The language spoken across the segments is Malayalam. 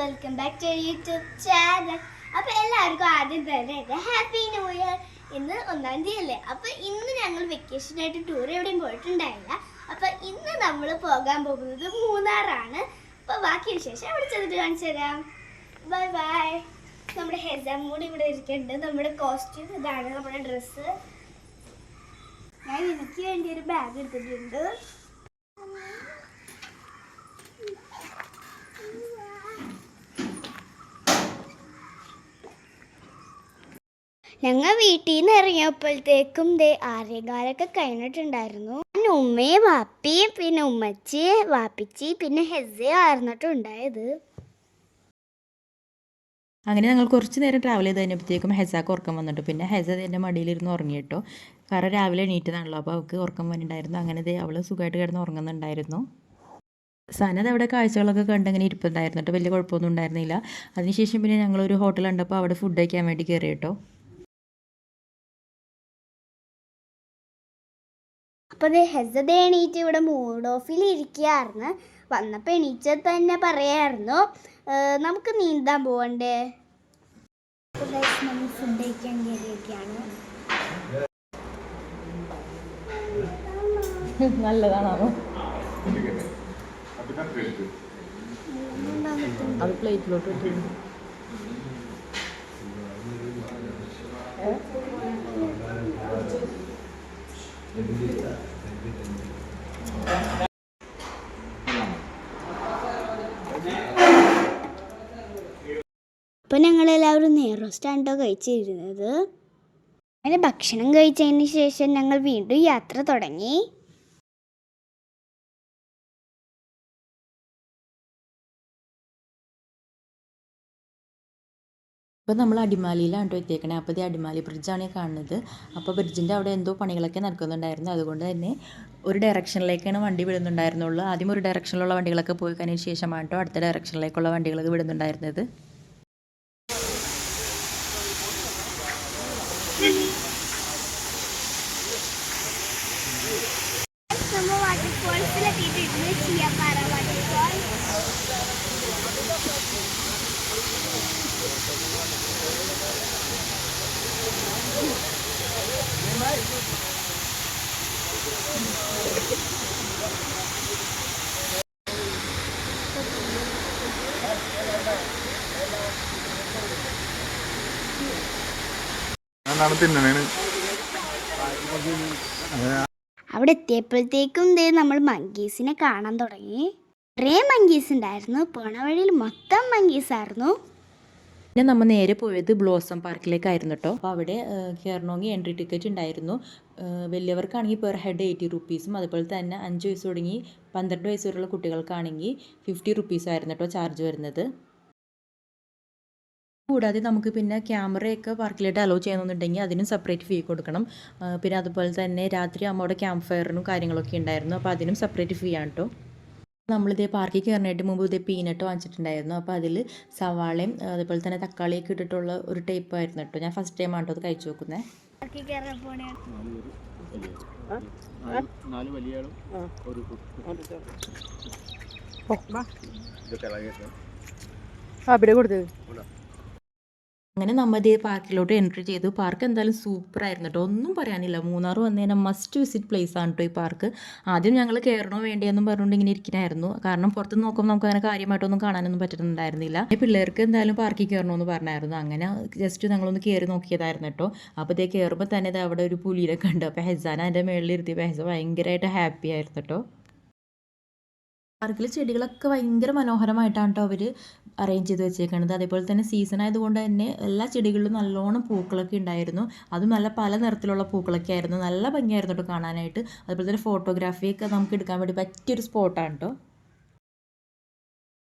Welcome back to YouTube channel അപ്പൊ എല്ലാവർക്കും ആദ്യം തന്നെ ഹാപ്പി ന്യൂ ഇയർ ഇന്ന് ഒന്നാം തീയതി അല്ലേ അപ്പൊ ഇന്ന് ഞങ്ങൾ വെക്കേഷൻ ആയിട്ട് ടൂർ എവിടെയും പോയിട്ടുണ്ടായില്ല. അപ്പൊ ഇന്ന് നമ്മൾ പോകാൻ പോകുന്നത് മൂന്നാറാണ്. അപ്പൊ ബാക്കി വിശേഷം അവിടെ ചെന്നിട്ട് കാണിച്ചു തരാം. ബൈ ബൈ നമ്മുടെ ഹെസാം കൂടി ഇവിടെ ഇരിക്കുന്നുണ്ട്. നമ്മുടെ കോസ്റ്റ്യൂം ഇതാണ് നമ്മുടെ ഡ്രസ്സ് ഞാൻ എനിക്ക് വേണ്ടി ഒരു ബാഗ് എടുത്തിട്ടുണ്ട്. ഞങ്ങൾ വീട്ടിൽ നിന്ന് ഇറങ്ങിയപ്പോഴത്തേക്കും ദേ ആര്യകാലൊക്കെ കഴിഞ്ഞിട്ടുണ്ടായിരുന്നു. പിന്നെ ഉമ്മയും വാപ്പിയും പിന്നെ ഉമ്മച്ചി വാപ്പിച്ചി പിന്നെ ഹെസയും ആയിരുന്നിട്ടുണ്ടായത് അങ്ങനെ ഞങ്ങൾ കുറച്ച് നേരം ട്രാവൽ ചെയ്ത് കഴിഞ്ഞപ്പോഴത്തേക്കും ഹെസാക്ക് ഉറക്കം വന്നിട്ട്. പിന്നെ ഹെസ എന്റെ മടിയിലിരുന്ന് ഉറങ്ങിയിട്ടോ. കാരണം രാവിലെ എണീറ്റതാണല്ലോ അപ്പോൾ അവൾക്ക് ഉറക്കം വന്നിട്ടുണ്ടായിരുന്നു. അങ്ങനെ അവൾ സുഖമായിട്ട് കിടന്ന് ഉറങ്ങുന്നുണ്ടായിരുന്നു. സനത് അവിടെ കാഴ്ചകളൊക്കെ കണ്ട് അങ്ങനെ ഇരിപ്പുണ്ടായിരുന്നു കേട്ടോ. വലിയ കുഴപ്പമൊന്നും ഉണ്ടായിരുന്നില്ല. അതിനുശേഷം പിന്നെ ഞങ്ങളൊരു ഹോട്ടൽ കണ്ടപ്പോൾ അവിടെ ഫുഡ് കഴിക്കാൻ വേണ്ടി കയറി കേട്ടോ അപ്പോൾ അത് ഹെസത് എണീറ്റ് ഇവിടെ മൂഡ് ഓഫിൽ ഇരിക്കുകയായിരുന്നു വന്നപ്പോൾ എണീച്ച തന്നെ പറയായിരുന്നു നമുക്ക് നീന്താൻ പോകണ്ടേ അപ്പോൾ guys, നമ്മൾ ഫുഡ് കഴിക്കാൻ കയറിയൊക്കെയാണ്. നല്ലതാണോ അത് പ്ലേറ്റിലോട്ട് അപ്പോൾ ഞങ്ങളെല്ലാവരും നെയ്റോ സ്റ്റാൻഡോ കഴിച്ചിരുന്നത്? അങ്ങനെ ഭക്ഷണം കഴിച്ചതിന് ശേഷം ഞങ്ങൾ വീണ്ടും യാത്ര തുടങ്ങി. ഇപ്പോൾ നമ്മൾ അടിമാലിയിലാണ് കേട്ടോ എത്തിയേക്കണേ. അപ്പോൾ ഇത് അടിമാലി ബ്രിഡ്ജാണ് കാണുന്നത്. അപ്പോൾ ബ്രിഡ്ജിന്റെ അവിടെ എന്തോ പണികളൊക്കെ നടക്കുന്നുണ്ടായിരുന്നു. അതുകൊണ്ട് തന്നെ ഒരു ഡയറക്ഷനിലേക്കാണ് വണ്ടി വിടുന്നുണ്ടായിരുന്നുള്ളൂ. ആദ്യം ഒരു ഡയറക്ഷനിലുള്ള വണ്ടികളൊക്കെ പോയി കഴിഞ്ഞതിന് ശേഷമാണ് കേട്ടോ അടുത്ത ഡയറക്ഷനിലേക്കുള്ള വണ്ടികളൊക്കെ വിടുന്നുണ്ടായിരുന്നത്. എന്താണ് തിന്നണേന് അവിടെ എത്തിയപ്പോഴത്തേക്കും ദേ നമ്മൾ മങ്കീസിനെ കാണാൻ തുടങ്ങി. കുറേ മങ്കീസ് ഉണ്ടായിരുന്നു. പോണ വഴിയിൽ മൊത്തം മങ്കീസ് ആയിരുന്നു. പിന്നെ നമ്മൾ നേരെ പോയത് ബ്ലോസം പാർക്കിലേക്കായിരുന്നു കേട്ടോ. അപ്പോൾ അവിടെ കയറണമെങ്കിൽ എൻട്രി ടിക്കറ്റ് ഉണ്ടായിരുന്നു. വലിയവർക്കാണെങ്കിൽ പെർ ഹെഡ് എയ്റ്റി റുപ്പീസും അതുപോലെ തന്നെ അഞ്ച് വയസ്സ് തുടങ്ങി പന്ത്രണ്ട് വയസ്സ് വരെയുള്ള കുട്ടികൾക്കാണെങ്കിൽ ഫിഫ്റ്റി റുപ്പീസും ആയിരുന്നു കേട്ടോ ചാർജ് വരുന്നത്. കൂടാതെ നമുക്ക് പിന്നെ ക്യാമറയൊക്കെ പാർക്കിലായിട്ട് അലോ ചെയ്യണമെന്നുണ്ടെങ്കിൽ അതിനും സെപ്പറേറ്റ് ഫീ കൊടുക്കണം. പിന്നെ അതുപോലെ തന്നെ രാത്രി അമ്മയുടെ ക്യാമ്പ് ഫയറിനും കാര്യങ്ങളൊക്കെ ഉണ്ടായിരുന്നു. അപ്പോൾ അതിനും സെപ്പറേറ്റ് ഫീ ആണ് കേട്ടോ നമ്മളിതേ പാർക്കിൽ കയറാനായിട്ട് മുമ്പ് ഇതേ പീനട്ട് വാങ്ങിച്ചിട്ടുണ്ടായിരുന്നു. അപ്പോൾ അതിൽ സവാളയും അതുപോലെ തന്നെ തക്കാളിയൊക്കെ ഇട്ടിട്ടുള്ള ഒരു ടൈപ്പ് ആയിരുന്നു കേട്ടോ ഞാൻ ഫസ്റ്റ് ടൈം ആണ് അത് കഴിച്ചു നോക്കുന്നത് നാല് വലിയ ഒരു അവിടെ കൊടുത്തത്. അങ്ങനെ നമ്മൾ ഇതേ പാർക്കിലോട്ട് എൻട്രി ചെയ്തു. പാർക്ക് എന്തായാലും സൂപ്പർ ആയിരുന്നു കേട്ടോ ഒന്നും പറയാനില്ല. മൂന്നാർ വന്നു കഴിഞ്ഞാൽ മസ്റ്റ് വിസിറ്റ് പ്ലേസ് ആണ് കേട്ടോ ഈ പാർക്ക്. ആദ്യം ഞങ്ങൾ കയറണോ വേണ്ടിയെന്നും പറഞ്ഞുകൊണ്ട് ഇങ്ങനെ ഇരിക്കണമായിരുന്നു കാരണം പുറത്ത് നോക്കുമ്പോൾ നമുക്ക് അങ്ങനെ കാര്യമായിട്ടൊന്നും കാണാനൊന്നും പറ്റുന്നുണ്ടായിരുന്നില്ല പിള്ളേർക്ക് എന്തായാലും പാർക്കിൽ കയറണമെന്ന് പറഞ്ഞായിരുന്നു. അങ്ങനെ ജസ്റ്റ് ഞങ്ങളൊന്ന് കയറി നോക്കിയതായിരുന്നു കേട്ടോ അപ്പോൾ ഇതേ കയറുമ്പോൾ തന്നെ ഇത് അവിടെ ഒരു പുലിയിലൊക്കെ ഉണ്ട് അപ്പോൾ ഹെസാന അതിന്റെ മുകളിൽ ഇരുത്തിയപ്പോൾ ഹെസ ഭയങ്കരമായിട്ട് ഹാപ്പി ആയിരുന്നു കേട്ടോ പാർക്കിൽ ചെടികളൊക്കെ ഭയങ്കര മനോഹരമായിട്ടാണ് കേട്ടോ അവർ അറേഞ്ച് ചെയ്ത് വെച്ചേക്കുന്നത് അതേപോലെ തന്നെ സീസൺ ആയതുകൊണ്ട് തന്നെ എല്ലാ ചെടികളിലും നല്ലോണം പൂക്കളൊക്കെ ഉണ്ടായിരുന്നു. അതും നല്ല പല നിറത്തിലുള്ള പൂക്കളൊക്കെ ആയിരുന്നു. നല്ല ഭംഗിയായിരുന്നു കേട്ടോ കാണാനായിട്ട്. അതുപോലെ തന്നെ ഫോട്ടോഗ്രാഫിയൊക്കെ നമുക്ക് എടുക്കാൻ വേണ്ടി പറ്റിയൊരു സ്പോട്ടാണ് കേട്ടോ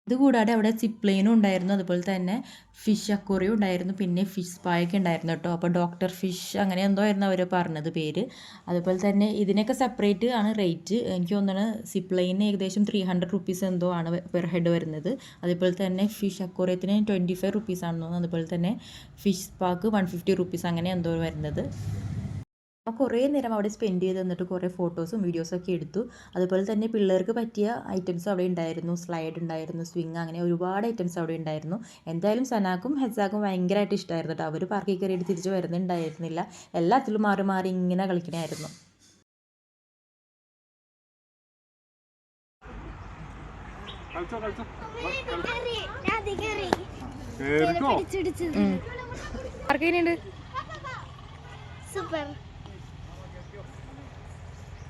ഇതുകൂടാതെ അവിടെ സിപ്ലൈനും ഉണ്ടായിരുന്നു അതുപോലെ തന്നെ ഫിഷ് അക്വറിയും ഉണ്ടായിരുന്നു പിന്നെ ഫിഷ് സ്പായൊക്കെ ഉണ്ടായിരുന്നു കേട്ടോ. അപ്പോൾ ഡോക്ടർ ഫിഷ് അങ്ങനെ എന്തോ ആയിരുന്നു അവർ പറഞ്ഞത് പേര്. അതുപോലെ തന്നെ ഇതിനൊക്കെ സെപ്പറേറ്റ് ആണ് റേറ്റ് എനിക്ക് തോന്നുന്നത് സിപ്ലൈന് ഏകദേശം ത്രീ ഹൺഡ്രഡ് റുപ്പീസ് എന്തോ ആണ് പെർ ഹെഡ് വരുന്നത്. അതുപോലെ തന്നെ ഫിഷ് അക്വറിയത്തിന് ട്വന്റി ഫൈവ് റുപ്പീസ് ആണെന്ന് തോന്നുന്നു. അതുപോലെ തന്നെ ഫിഷ് സ്പാക്ക് വൺ ഫിഫ്റ്റി റുപ്പീസ് അങ്ങനെ എന്തോ വരുന്നത്. കുറേ നേരം അവിടെ സ്പെൻഡ് ചെയ്ത് തന്നിട്ട് കുറേ ഫോട്ടോസും വീഡിയോസും ഒക്കെ എടുത്തു. അതുപോലെ തന്നെ പിള്ളേർക്ക് പറ്റിയ ഐറ്റംസ് അവിടെ ഉണ്ടായിരുന്നു. സ്ലൈഡ് ഉണ്ടായിരുന്നു സ്വിങ് അങ്ങനെ ഒരുപാട് ഐറ്റംസ് അവിടെ ഉണ്ടായിരുന്നു. എന്തായാലും സനാക്കും ഹെസാക്കും ഭയങ്കരമായിട്ട് ഇഷ്ടമായിരുന്നു കേട്ടോ അവർ പാർക്കിൽ കയറിയിട്ട് തിരിച്ച് വരുന്നുണ്ടായിരുന്നില്ല. എല്ലാത്തിലും മാറി മാറി ഇങ്ങനെ കളിക്കണമായിരുന്നു കളിച്ചോ കളിച്ചോ ഞാൻ അതിൽ കയറി കേറിക്കോ പിടിച്ചിടിച്ച് പാർക്ക് എങ്ങനെയുണ്ട് സൂപ്പർ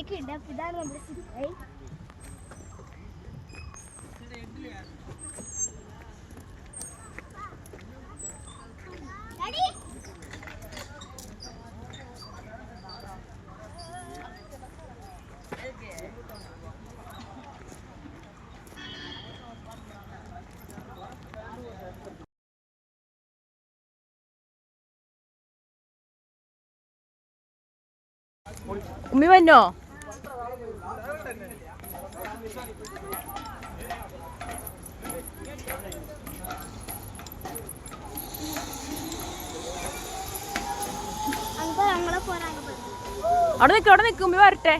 കേക്ക് ഉണ്ട് അപ്പൊ ഇതാണ് നമ്മുടെ സിറ്റായി ഉമ്മി വന്നോ? അവിടെ നിൽക്കും അവിടെ നിൽക്കും വരട്ടെ.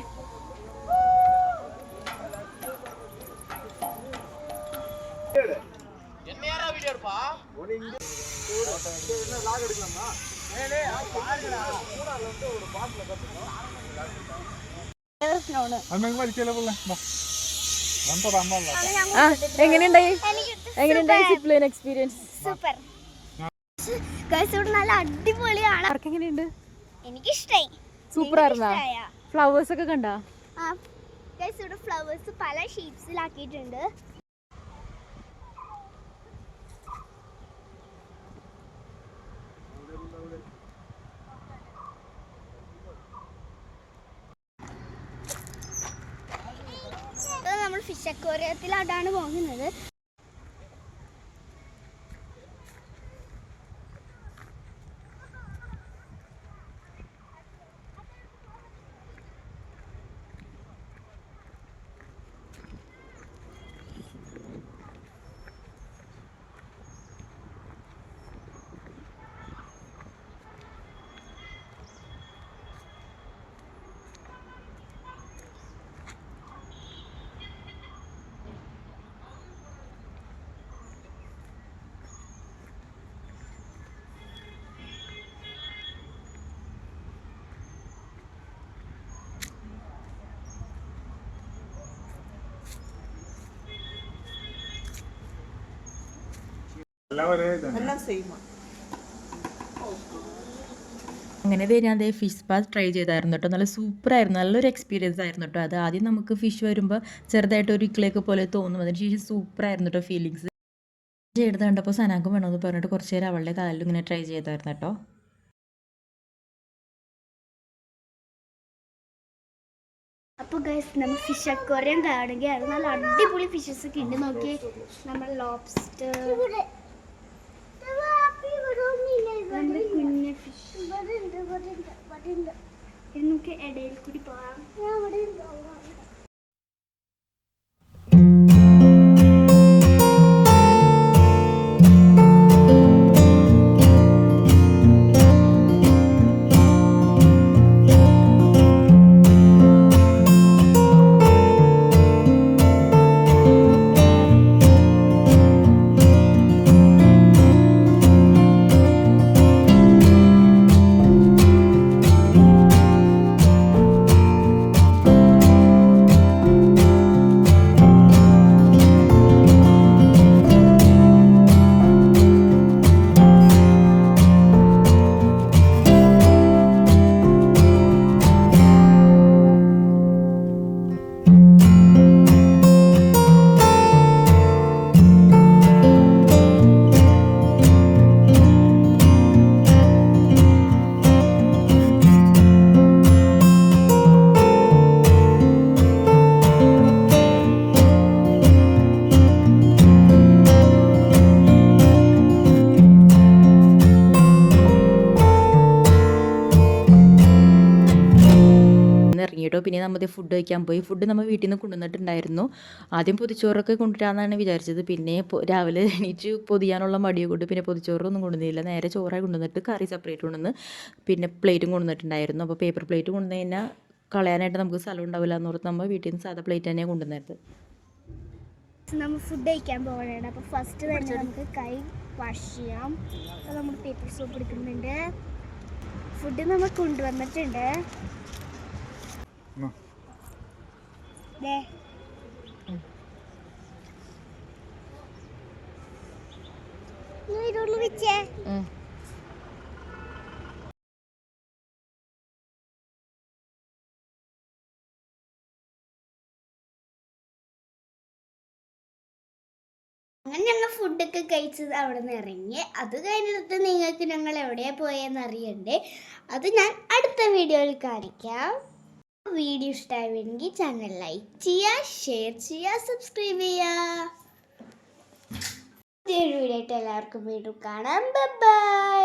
എങ്ങനെയുണ്ടായി? എങ്ങനെയുണ്ടായി സിപ്ലൈൻ എക്സ്പീരിയൻസ് സൂപ്പർ നല്ല അടിപൊളിയാണ്. എനിക്കിഷ്ടായി. സൂപ്പർ ആയിരുന്നാ ഫ്ലവേഴ്സ് ഒക്കെ കണ്ടാ ഇവിടെ ഫ്ലവേഴ്സ് പല ഷേപ്സിലാക്കിയിട്ടുണ്ട്. നമ്മൾ ഫിഷ് അക്വേറിയത്തിലോട്ടാണ് പോകുന്നത്. എല്ലാം ഇതാണ് അങ്ങനെ ഞാൻ ദേ ഫിഷ് പാസ് ട്രൈ ചെയ്തായിരുന്നു കേട്ടോ. നല്ല സൂപ്പർ ആയിരുന്നു. നല്ലൊരു എക്സ്പീരിയൻസ് ആയിരുന്നു കേട്ടോ അത്. ആദ്യം നമുക്ക് ഫിഷ് വരുമ്പോൾ ചെറുതായിട്ട് ഒരു ഇക്കിലേക്ക് പോലെ തോന്നും. അതിനുശേഷം സൂപ്പർ ആയിരുന്നു കേട്ടോ ഫീലിങ്സ് ചെയ്ത് കണ്ടപ്പോൾ സനാക്കും വേണമെന്ന് പറഞ്ഞിട്ട് കുറച്ച് നേരം അവളുടെ കാലിലും ഇങ്ങനെ ട്രൈ ചെയ്തായിരുന്നു കേട്ടോ. അപ്പോൾ ഗൈസ് നമ്മൾ ഫിഷ് അക്വേറിയം കാണുകയാണ് നല്ല അടിപൊളി ഫിഷസ് ഒക്കെ ഉണ്ട്. നോക്കി നമ്മൾ ലോബ്സ്റ്റർ നമ്മുടെ കുഞ്ഞ ഫിഷ് നമുക്ക് ഇടയിൽ കൂടി പോകാം. പിന്നെ നമ്മൾ ഫുഡ് കഴിക്കാൻ പോയി. ഫുഡ് നമ്മൾ വീട്ടിൽ നിന്ന് കൊണ്ടുവന്നിട്ടുണ്ടായിരുന്നു. ആദ്യം പൊതിച്ചോറൊക്കെ കൊണ്ടുവരാമെന്നാണ് വിചാരിച്ചത്. പിന്നെ രാവിലെ എണീറ്റ് പൊതിയാനുള്ള മടിയെ കൊണ്ട് പിന്നെ പൊതിച്ചോറൊന്നും കൊണ്ടുവന്നില്ല. നേരെ ചോറായി കൊണ്ടുവന്നിട്ട് കറി സെപ്പറേറ്റ് കൊണ്ടുവന്ന് പിന്നെ പ്ലേറ്റും കൊണ്ടുവന്നിട്ടുണ്ടായിരുന്നു. അപ്പോൾ പേപ്പർ പ്ലേറ്റ് കൊണ്ടുവന്ന് കഴിഞ്ഞാൽ കളയാനായിട്ട് നമുക്ക് സ്ഥലം ഉണ്ടാവില്ല എന്ന് ഓർത്ത് നമ്മൾ വീട്ടിൽ നിന്ന് സാധാ പ്ലേറ്റ് തന്നെയാണ് കൊണ്ടുവന്നത്. നമ്മൾ ഫുഡ് കഴിക്കാൻ പോകണതാണ് അപ്പോൾ ഫസ്റ്റ് തന്നെ നമുക്ക് കൈ വാഷ് ചെയ്യാം. അപ്പോൾ നമ്മൾ പേപ്പർ സോപ്പ് എടുക്കുന്നുണ്ട്. ഫുഡ് നമ്മൾ കൊണ്ടുവന്നിട്ടുണ്ട് എന്നാ. ദേ. നീ ഇതൊന്ന് വെച്ചേ അങ്ങനെ ഞങ്ങൾ ഫുഡൊക്കെ കഴിച്ചത് അവിടെ നിന്ന് ഇറങ്ങി. അത് കഴിഞ്ഞിട്ട് നിങ്ങൾക്ക് ഞങ്ങൾ എവിടെയാ പോയെന്ന് അറിയണ്ടേ. അത് ഞാൻ അടുത്ത വീഡിയോയിൽ കാണിക്കാം. വീഡിയോ ഇഷ്ടമായിരുന്നെങ്കിൽ ചാനൽ ലൈക്ക് ചെയ്യുക ഷെയർ ചെയ്യുക സബ്സ്ക്രൈബ് ചെയ്യുക. എല്ലാവർക്കും വീണ്ടും കാണാം. ബൈ